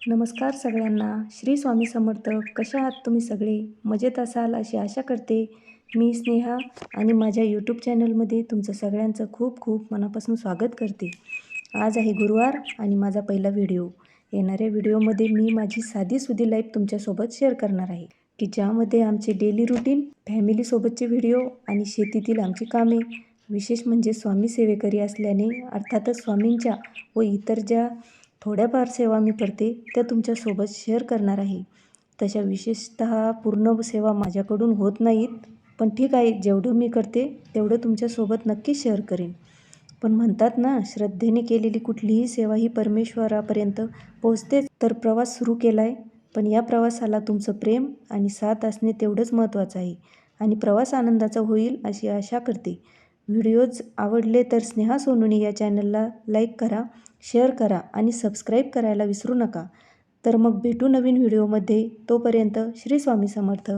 नमस्कार सगळ्यांना. श्री स्वामी समर्थ कशा आहात तुम्ही सगळे? मजेत असाल अशी आशा करते. मी स्नेहा आणि माझ्या यूट्यूब चॅनलमध्ये तुमचं सगळ्यांचं खूप खूप मनापासून स्वागत करते. आज आहे गुरुवार आणि माझा पहिला व्हिडिओ. येणाऱ्या व्हिडिओमध्ये मी माझी साधीसुधी लाईफ तुमच्यासोबत शेअर करणार आहे. की ज्यामध्ये आमचे डेली रुटीन फॅमिलीसोबतचे व्हिडिओ आणि शेतीतील आमची कामे विशेष म्हणजे स्वामी सेवेकरी असल्याने अर्थातच स्वामींच्या व इतर ज्या थोड्याफार सेवा मी करते त्या तुमच्यासोबत शेअर करणार आहे. तशा विशेषत पूर्ण सेवा माझ्याकडून होत नाहीत पण ठीक आहे जेवढं मी करते तेवढं तुमच्यासोबत नक्की शेअर करेन. पण म्हणतात ना श्रद्धेने केलेली कुठलीही सेवा ही परमेश्वरापर्यंत पोहोचतेच तर प्रवास सुरू केला आहे पण या प्रवासाला तुमचं प्रेम आणि साथ असणे तेवढंच महत्त्वाचं आहे आणि प्रवास आनंदाचा होईल अशी आशा करते. व्हिडिओज आवडले तर स्नेहा सोनुनी या चॅनलला लाईक करा. शेअर करा आणि सबस्क्राईब करायला विसरू नका. तर मग भेटू नवीन व्हिडिओमध्ये. तोपर्यंत श्री स्वामी समर्थ.